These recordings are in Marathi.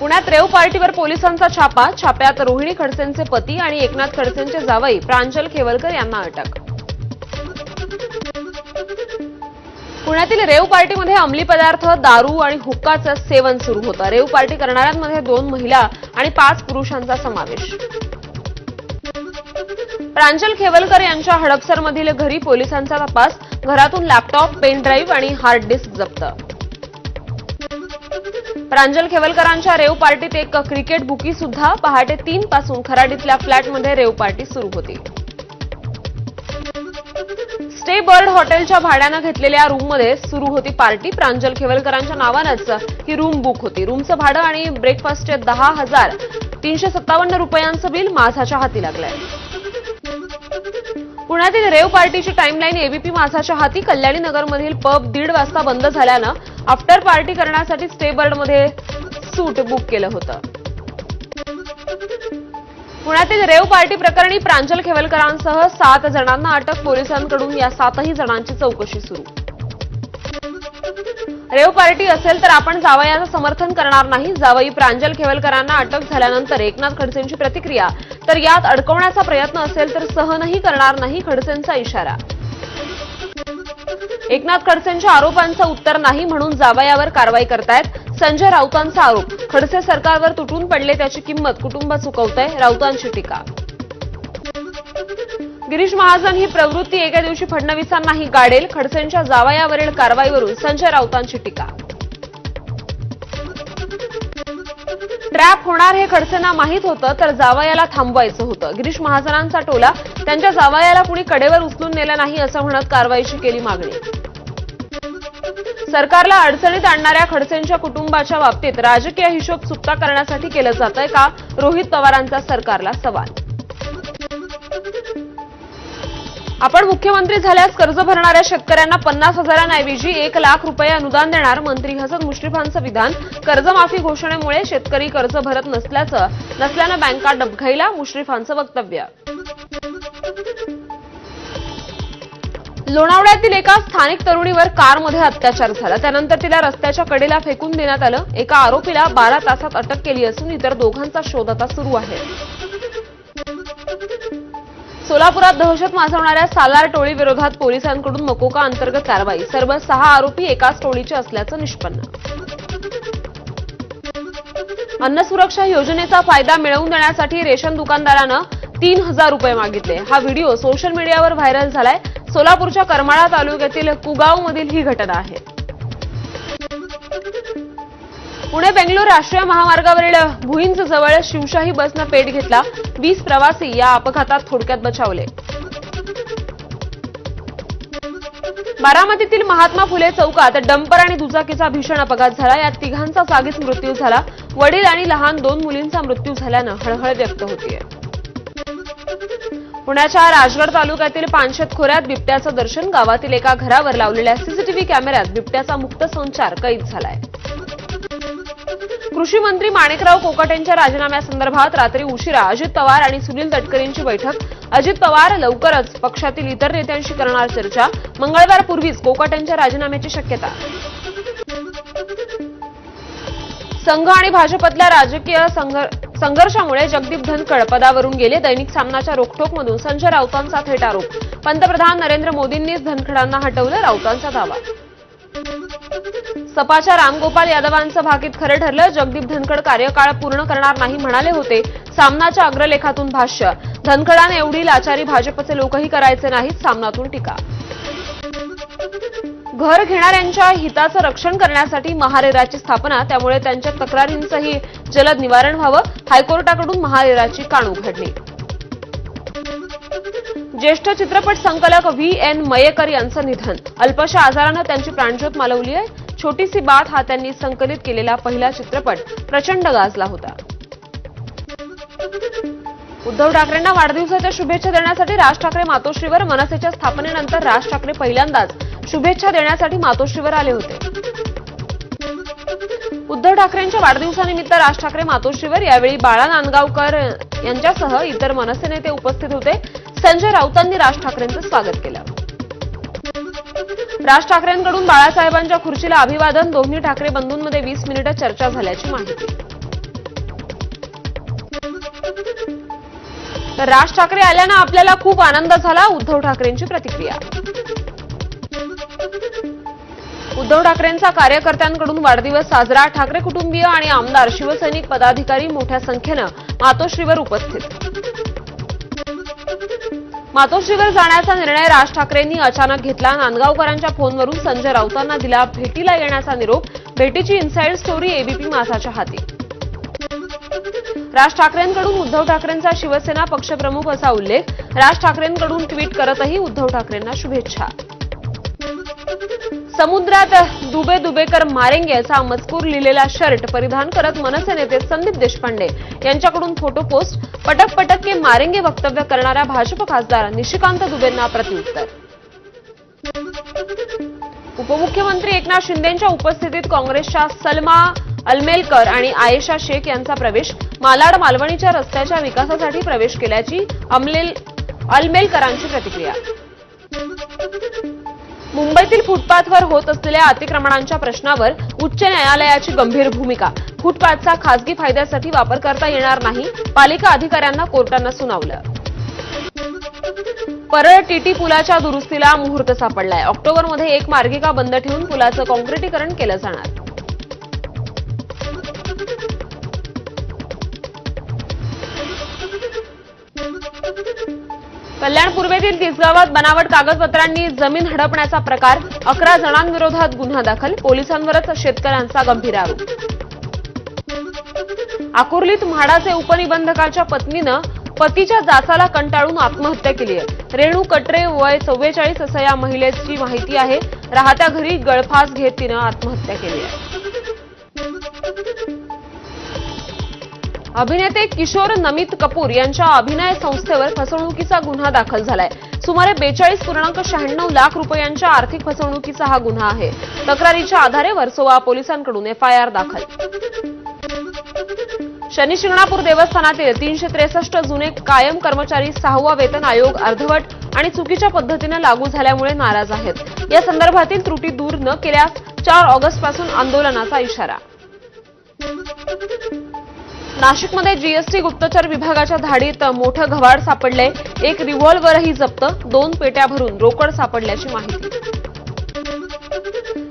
पुण्यात रेव पार्टीवर पोलिसांचा छापा छाप्यात रोहिणी खडसेंचे पती आणि एकनाथ खडसेंचे जावई प्रांजल खेवलकर यांना अटक. पुण्यातील रेव पार्टीमध्ये अंमली पदार्थ दारू आणि हुक्काचं सेवन सुरू होतं. रेव पार्टी करणाऱ्यांमध्ये दोन महिला आणि पाच पुरुषांचा समावेश. प्रांजल खेवलकर यांच्या हडपसरमधील घरी पोलिसांचा तपास घरातून लॅपटॉप पेन ड्राईव्ह आणि हार्ड डिस्क जप्त. प्रांजल खेवलकरांच्या रेव पार्टीत एक क्रिकेट बुकी सुद्धा पहाटे तीन पासून खराडीतल्या फ्लॅटमध्ये रेव पार्टी सुरू होती. स्टे बर्ड हॉटेलच्या भाड्यानं घेतलेल्या रूममध्ये सुरू होती पार्टी. प्रांजल खेवलकरांच्या नावानंच ही रूम बुक होती. रूमचं भाडं आणि ब्रेकफास्टचे दहा हजार तीनशे सत्तावन्न रुपयांचं बिल माझाच्या हाती लागलंय. पुण्यातील रेव पार्टीची टाईमलाईन एबीपी माझाच्या हाती. कल्याणी नगरमधील पब दीड वाजता बंद झाल्यानं आफ्टर पार्टी करण्यासाठी स्टेबर्डमध्ये सूट बुक केलं होतं. पुण्यातील रेव पार्टी प्रकरणी प्रांजल खेवलकरांसह सात जणांना अटक पोलिसांकडून या सातही जणांची चौकशी सुरू. रेव पार्टी असेल तर आपण जावयाचं समर्थन करणार नाही. जावई प्रांजल खेवलकरांना अटक झाल्यानंतर एकनाथ खडसेंची प्रतिक्रिया. तर यात अडकवण्याचा प्रयत्न असेल तर सहनही करणार नाही खडसेंचा इशारा. एकनाथ खडसेंच्या आरोपांचं उत्तर नाही म्हणून जावयावर कारवाई करतायत. संजय राऊतांचा आरोप. खडसे सरकारवर तुटून पडले त्याची किंमत कुटुंब चुकवतंय राऊतांची टीका. गिरीश महाजन ही प्रवृत्ती एका दिवशी फडणवीसांनाही गाडेल. खडसेंच्या जावयावरील कारवाईवरून संजय राऊतांची टीका. ट्रॅप होणार हे खडसेंना माहीत होतं तर जावयाला थांबवायचं होतं. गिरीश महाजनांचा टोला त्यांच्या जावयाला कुणी कडेवर उचलून नेलं नाही असं म्हणत कारवाईची केली मागणी. सरकारला अडचणीत आणणाऱ्या खडसेंच्या कुटुंबाच्या बाबतीत राजकीय हिशोब चुकता करण्यासाठी केलं जातंय का? रोहित पवारांचा सरकारला सवाल. आपण मुख्यमंत्री झाल्यास कर्ज भरणाऱ्या शेतकऱ्यांना पन्नास हजारांऐवजी एक लाख रुपये अनुदान देणार मंत्री हसन मुश्रीफांचं विधान. कर्जमाफी घोषणेमुळे शेतकरी कर्ज भरत नसल्याचं नसल्यानं बँका डबघाईला मुश्रीफांचं वक्तव्य. लोणावळ्यातील एका स्थानिक तरुणीवर कारमध्ये अत्याचार झाला. त्यानंतर तिला रस्त्याच्या कडेला फेकून देण्यात आलं. एका आरोपीला बारा तासात अटक केली असून इतर दोघांचा शोध आता सुरू आहे. सोलापुरात दहशत माजवणाऱ्या सालार टोळी विरोधात पोलिसांकडून मकोका अंतर्गत कारवाई? सर्व सहा आरोपी एकाच टोळीचे असल्याचं निष्पन्न. अन्न सुरक्षा योजनेचा फायदा मिळवून देण्यासाठी रेशन दुकानदारानं तीन हजार रुपये मागितले. हा व्हिडिओ सोशल मीडियावर व्हायरल झालाय. सोलापूरच्या करमाळा तालुक्यातील कुगावमधील ही घटना आहे. पुणे बेंगलोर राष्ट्रीय महामार्गावरील भुईंज जवळ शिवशाही बसनं पेट घेतला. वीस प्रवासी या अपघातात थोडक्यात बचावले. बारामतीतील महात्मा फुले चौकात डंपर आणि दुचाकीचा भीषण अपघात झाला. यात तिघांचा जागीच मृत्यू झाला. वडील आणि लहान दोन मुलींचा मृत्यू झाल्यानं हळहळ व्यक्त होतीय. पुण्याच्या राजगड तालुक्यातील पानशेत खोऱ्यात बिबट्याचं दर्शन गावातील एका घरावर लावलेल्या सीसीटीव्ही कॅमेऱ्यात बिबट्याचा मुक्त संचार कैद झालाय. कृषी मंत्री माणिकराव कोकाटेंच्या राजीनाम्यासंदर्भात रात्री उशिरा अजित पवार आणि सुनील तटकरेंची बैठक. अजित पवार लवकरच पक्षातील इतर नेत्यांशी करणार चर्चा. मंगळवारपूर्वीच कोकाटेंच्या राजीनाम्याची शक्यता. संघ आणि भाजपतल्या राजकीय संघर्षामुळे जगदीप धनखड पदावरून गेले. दैनिक सामनाच्या रोखठोकमधून संजय राऊतांचा थेट आरोप. पंतप्रधान नरेंद्र मोदींनीच धनखडांना हटवलं राऊतांचा दावा. सपाच्या रामगोपाल यादवांचं भाकीत खरं ठरलं. जगदीप धनखड कार्यकाळ पूर्ण करणार नाही म्हणाले होते. सामनाच्या अग्रलेखातून भाष्य. धनखडाने एवढी लाचारी भाजपचे लोकही करायचे नाहीत सामनातून टीका. घर घेणाऱ्यांच्या हिताचं रक्षण करण्यासाठी महारेराची स्थापना त्यामुळे त्यांच्या तक्रारींचंही जलद निवारण व्हावं. हायकोर्टाकडून महारेराची कान उघडली. ज्येष्ठ चित्रपट संकलक व्ही एन मयेकर यांचं निधन. अल्पशा आजारानं त्यांची प्राणज्योत मालवली आहे छोटीसी बात हा त्यांनी संकलित केलेला पहिला चित्रपट प्रचंड गाजला होता. उद्धव ठाकरेंना वाढदिवसाच्या शुभेच्छा देण्यासाठी राज ठाकरे मातोश्रीवर मनसेच्या स्थापनेनंतर राज ठाकरे पहिल्यांदाच शुभेच्छा देण्यासाठी मातोश्रीवर आले होते. उद्धव ठाकरेंच्या वाढदिवसानिमित्त राज ठाकरे मातोश्रीवर यावेळी बाळा नांदगावकर यांच्यासह इतर मनसे नेते उपस्थित होते. संजय राऊतांनी राज ठाकरेंचं स्वागत केलं. राज ठाकरेंकडून बाळासाहेबांच्या खुर्चीला अभिवादन दोन्ही ठाकरे बंधूंमध्ये वीस मिनिटं चर्चा झाल्याची माहिती. तर राज ठाकरे आल्यानं आपल्याला खूप आनंद झाला उद्धव ठाकरेंची प्रतिक्रिया. उद्धव ठाकरेंचा कार्यकर्त्यांकडून वाढदिवस साजरा ठाकरे कुटुंबीय आणि आमदार शिवसैनिक पदाधिकारी मोठ्या संख्येनं मातोश्रीवर उपस्थित. मातोश्रीवर जाण्याचा निर्णय राज ठाकरेंनी अचानक घेतला. नांदगावकरांच्या फोनवरून संजय राऊतांना दिला भेटीला येण्याचा निरोप. भेटीची इन्साईड स्टोरी एबीपी माझाच्या हाती. राज ठाकरेंकडून उद्धव ठाकरेंचा शिवसेना पक्षप्रमुख असा उल्लेख. राज ठाकरेंकडून ट्विट करतही उद्धव ठाकरेंना शुभेच्छा. समुद्रात दुबे दुबेकर मारेंगे असा मजकूर लिहिलेला शर्ट परिधान करत मनसे नेते संदीप देशपांडे यांच्याकडून फोटो पोस्ट पटक पटक के मारेंगे वक्तव्य करणाऱ्या भाजप खासदार निशिकांत दुबेंना प्रत्युत्तर उपमुख्यमंत्री एकनाथ शिंदेंच्या उपस्थितीत काँग्रेसच्या सलमा अलमेलकर आणि आयेशा शेख यांचा प्रवेश मालाड मालवणीच्या रस्त्याच्या विकासासाठी प्रवेश केल्याची अलमेलकरांची प्रतिक्रिया. मुंबईतील फुटपाथवर होत असलेल्या अतिक्रमणांच्या प्रश्नावर उच्च न्यायालयाची गंभीर भूमिका. फुटपाथचा खासगी फायद्यासाठी वापर करता येणार नाही पालिका अधिकाऱ्यांना कोर्टानं सुनावलं. परळ टीटी पुलाच्या दुरुस्तीला मुहूर्त सापडलाय. ऑक्टोबरमध्ये एक मार्गिका बंद ठेवून पुलाचं कॉन्क्रिटीकरण केलं जाणार. कल्याण पूर्वेतील तिसगावात बनावट कागदपत्रांनी जमीन हडपण्याचा प्रकार अकरा जणांविरोधात गुन्हा दाखल पोलिसांवरच शेतकऱ्यांचा गंभीर आरोप. आकुर्लीत म्हाडाचे उपनिबंधकाच्या पत्नीनं पतीच्या जाचाला कंटाळून आत्महत्या केली आहे. रेणू कटरे वय चव्वेचाळीस असं या महिलेची माहिती आहे. राहत्या घरी गळफास घेत तिनं आत्महत्या केली आहे. अभिनेते किशोर नमित कपूर यांच्या अभिनय संस्थेवर फसवणुकीचा गुन्हा दाखल झालाय. सुमारे बेचाळीस पूर्णांक शहाण्णव लाख रुपयांच्या आर्थिक फसवणुकीचा हा गुन्हा आहे. तक्रारीच्या आधारे वर्सोवा पोलिसांकडून एफआयआर दाखल. शनी शिंगणापूर देवस्थानातील तीनशे त्रेसष्ट जुने कायम कर्मचारी सहावा वेतन आयोग अर्धवट आणि चुकीच्या पद्धतीनं लागू झाल्यामुळे नाराज आहेत. या संदर्भातील त्रुटी दूर न केल्यास चार ऑगस्टपासून आंदोलनाचा इशारा. नाशिकमध्ये जीएसटी गुप्तचर विभागाच्या धाडीत मोठं घवाड सापडले एक रिव्हॉल्व्हरही जप्त दोन पेट्या भरून रोकड सापडल्याची माहिती.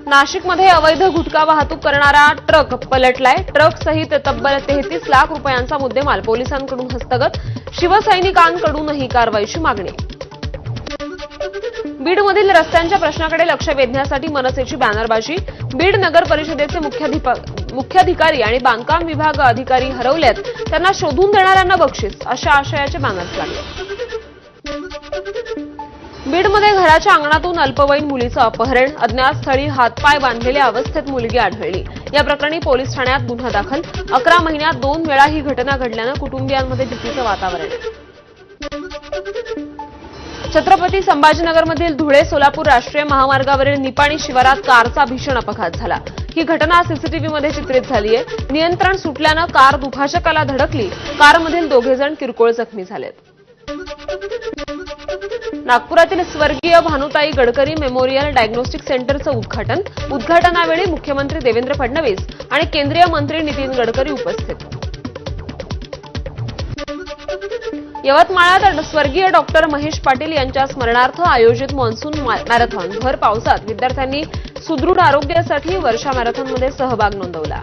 नाशिकमध्ये अवैध गुटखा वाहतूक करणारा ट्रक पलटलाय. ट्रक सहित तब्बल तेहतीस लाख रुपयांचा मुद्देमाल पोलिसांकडून हस्तगत. शिवसैनिकांकडूनही कारवाईची मागणी. बीडमधील रस्त्यांच्या प्रश्नाकडे लक्ष वेधण्यासाठी मनसेची बॅनरबाजी. बीड नगर परिषदेचे मुख्याधिपक मुख्याधिकारी आणि बांधकाम विभाग अधिकारी हरवल्यात त्यांना शोधून देणाऱ्यांना बक्षीस अशा आशयाचे बॅनर्स लागले. बीडमध्ये घराच्या अंगणातून अल्पवयीन मुलीचं अपहरण अज्ञात स्थळी हातपाय बांधलेल्या अवस्थेत मुलगी आढळली. या प्रकरणी पोलीस ठाण्यात गुन्हा दाखल. अकरा महिन्यात दोन वेळा ही घटना घडल्यानं कुटुंबियांमध्ये भीतीचं वातावरण. छत्रपती संभाजीनगरमधील धुळे सोलापूर राष्ट्रीय महामार्गावरील निपाणी शिवारात कारचा भीषण अपघात झाला. ही घटना सीसीटीव्हीमध्ये चित्रित झाली आहे नियंत्रण सुटल्यानं कार दुभाजकाला धडकली. कारमधील दोघे जण किरकोळ जखमी झालेत. नागपुरातील स्वर्गीय भानुताई गडकरी मेमोरियल डायग्नोस्टिक सेंटरचं उद्घाटन. उद्घाटनावेळी मुख्यमंत्री देवेंद्र फडणवीस आणि केंद्रीय मंत्री नितीन गडकरी उपस्थित. यवतमाळात स्वर्गीय डॉक्टर महेश पाटील यांच्या स्मरणार्थ आयोजित मॉन्सून मॅरेथॉन भर पावसात विद्यार्थ्यांनी सुदृढ आरोग्यासाठी वर्षा मॅरेथॉनमध्ये सहभाग नोंदवला.